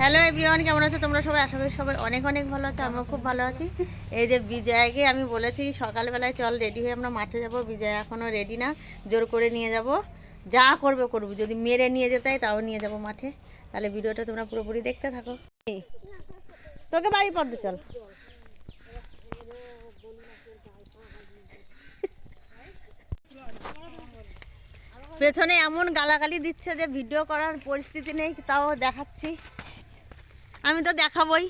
Hello everyone কেমন আছো? তোমরা সবাই? আশা করি সবাই অনেক অনেক ভালো আছো, আমিও খুব ভালো আছি। এই যে বিজয়াকে আমি বলেছি, সকালবেলায় চল রেডি হয়ে আমরা মাঠে যাব। বিজয়া এখনও রেডি না, জোর করে নিয়ে যাব। যা করবে করব যদি মেরে নিয়ে যেতে হয় তাও নিয়ে যাব মাঠে। তাহলে ভিডিওটা তোমরা পুরোপুরি দেখতে থাকো। তোকে বাড়ি পদ্মে চল। পেছনে এমন গালাগালি দিচ্ছে যে ভিডিও করার পরিস্থিতি নেই, তাও দেখাচ্ছি। আমি তো দেখাবই।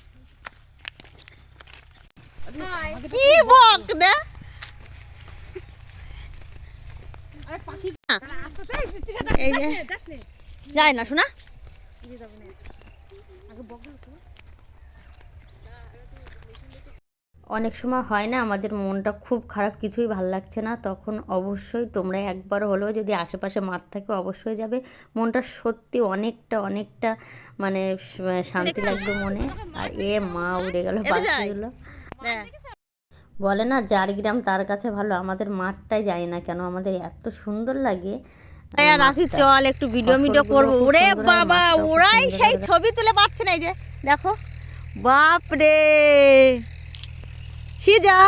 কি বক দে? যায় না। শোনা। অনেক সময় হয় না আমাদের মনটা খুব খারাপ কিছুই ভালো লাগছে না। তখন অবশ্যই তোমরা একবার হলেও যদি আশেপাশে মাঠ থাকে অবশ্যই যাবে। মনটা সত্যি অনেকটা অনেকটা মানে শান্তি লাগবে মনে। আর এ মা উড়ে গেল পাখিগুলো বলে না যার গ্রাম তার কাছে ভালো আমাদের মাঠটাই যাই না কেন? আমাদের এত সুন্দর লাগে। রাখি চল একটু ভিডিও ভিডিও করব। ওরে বাবা ওরাই সেই ছবি তুলে পাচ্ছে না এই যে দেখো। বাপ রে সিজা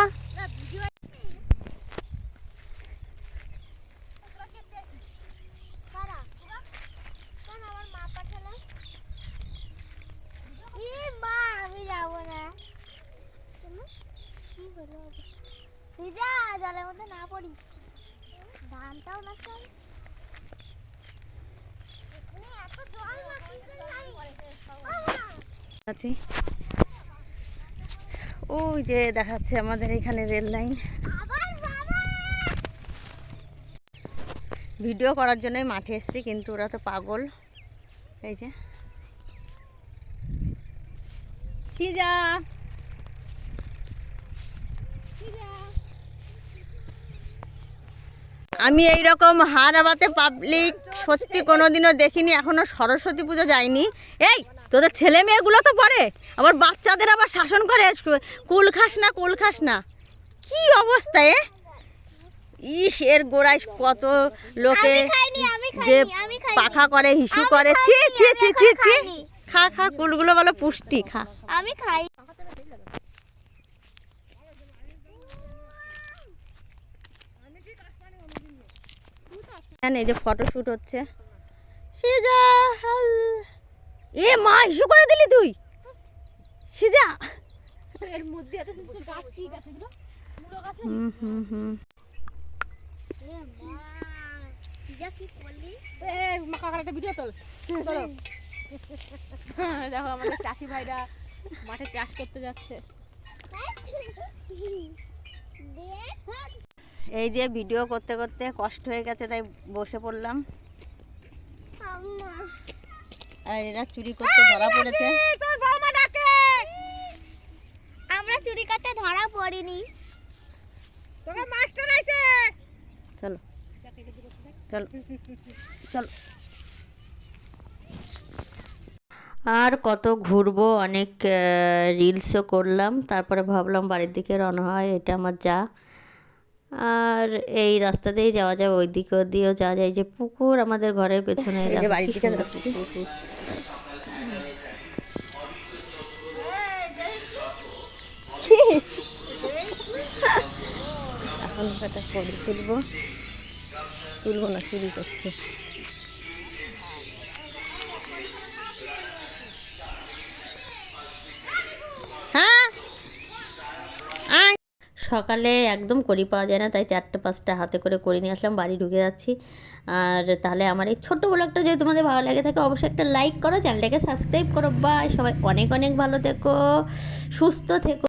জলের মধ্যে না পড়ি ধানটাও না চাই এত জল আছি। ওই যে দেখাচ্ছে আমাদের এখানে রেল লাইন। ভিডিও করার জন্যই মাঠে এসেছি, কিন্তু ওরা তো পাগল। এই যে। সিজা আমি এই রকম হারাবাতে পাবলিক সত্যি কোনোদিনও দেখিনি, এখনও সরস্বতী পুজো যায়নি এই, তোদের ছেলে মেয়েগুলো তো পড়ে। আবার বাচ্চাদের আবার শাসন করে? কুল খাস না কুল খাস না। কি অবস্থা এ? ইস এর গোড়ায় কত লোকে যে পাখা করে হিসু করে ছি খাইনি, ছি আমি ছি ছি ছি। খা খা কুলগুলো বলো পুষ্টি খা। আমি খাই। এই যে ফটোশুট হচ্ছে। এ মা ইস্যু করে দিলি তুই? সিজা। এর মধ্যে এত সুন্দর গাছ কি গাছ এগুলো হুম হুম হুম। এ মা যা কি করলি? এ মা কাকার ভিডিও তোল। চলো। দেখো আমাদের চাষি ভাইরা মাঠে চাষ করতে যাচ্ছে। এই যে ভিডিও করতে করতে কষ্ট হয়ে গেছে তাই বসে পড়লাম। আম্মা। আর এরা চুরি করতে ধরা পড়েছে তোর বৌমা ডাকে আমরা চুরি করতে ধরা পড়িনি। তোকে মাস্টার আইছে। চলো। চলো। চলো। আর কত ঘুরবো অনেক রিলসও করলাম তারপরে ভাবলাম বাড়ির দিকে রওনা হয় এটা আমার যা। আর এই রাস্তা দিয়েই যাওয়া যায় ওই দিকে দিয়েও যাওয়া যায় যে পুকুর আমাদের ঘরের পেছনে দেখো কি সুন্দর পুকুর। এখন একটা ছবি তুলবো। তুলবো না, চুরি করছে। হ্যাঁ। সকালে একদম করি পাওয়া যায় না, তাই চারটে পাঁচটা হাতে করে করে নিয়ে আসলাম, বাড়ি ঢুকে যাচ্ছি। আর তাহলে আমার এই ছোট্ট ব্লগটা যদি তোমাদের ভালো লাগে থাকে, অবশ্যই একটা লাইক করো, চ্যানেলটাকে সাবস্ক্রাইব করো। বা সবাই অনেক অনেক ভালো থেকো, সুস্থ থেকো।